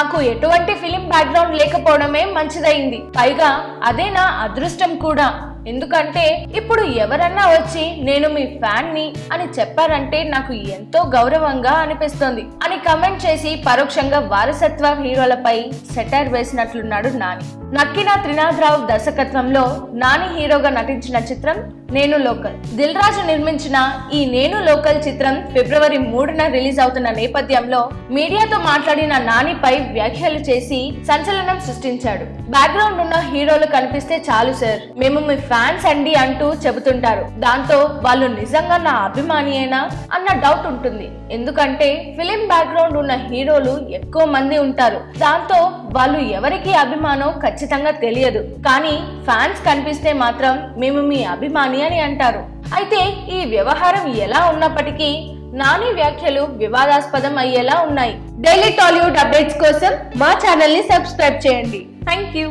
నాకు ఎటువంటి film background లేకపోవడమే మంచిదైంది పైగా అదే నా అదృష్టం కూడా. ఎందుకంటే ఇప్పుడు ఎవరన్నా వచ్చి నేను మీ ఫ్యాన్ని అని చెప్పారంటే నాకు ఎంతో గౌరవంగా అనిపిస్తుంది అని కమెంట్ చేసి పరోక్షంగా వారసత్వ హీరోలపై సెటైర్ వేసినట్లున్నాడు నాని. నక్కిన త్రినాథరావు దర్శకత్వంలో నాని హీరోగా నటించిన చిత్రం నేను లోకల్. దిల్ రాజు నిర్మించిన ఈ నేను లోకల్ చిత్రం ఫిబ్రవరి మూడున రిలీజ్ అవుతున్న నేపథ్యంలో మీడియాతో మాట్లాడిన నానిపై వ్యాఖ్యలు చేసి సంచలనం సృష్టించాడు. బ్యాక్గ్రౌండ్ ఉన్న హీరోలు కనిపిస్తే చాలు సార్ మేము మీ ఫ్యాన్స్ అండి అంటూ చెబుతుంటారు. దాంతో వాళ్ళు నిజంగా నా అభిమానియేనా అన్న డౌట్ ఉంటుంది. ఎందుకంటే ఫిలిం బ్యాక్గ్రౌండ్ ఉన్న హీరోలు ఎక్కువ మంది ఉంటారు. దాంతో వాళ్ళు ఎవరికి అభిమానం ఖచ్చితంగా తెలియదు. కానీ ఫ్యాన్స్ కనిపిస్తే మాత్రం మేము మీ అభిమాని అని అంటారు. అయితే ఈ వ్యవహారం ఎలా ఉన్నప్పటికీ నాని వ్యాఖ్యలు వివాదాస్పదం అయ్యేలా ఉన్నాయి. డైలీ టాలీవుడ్ అప్డేట్స్ కోసం మా ఛానల్ని సబ్స్క్రైబ్ చేయండి. Thank you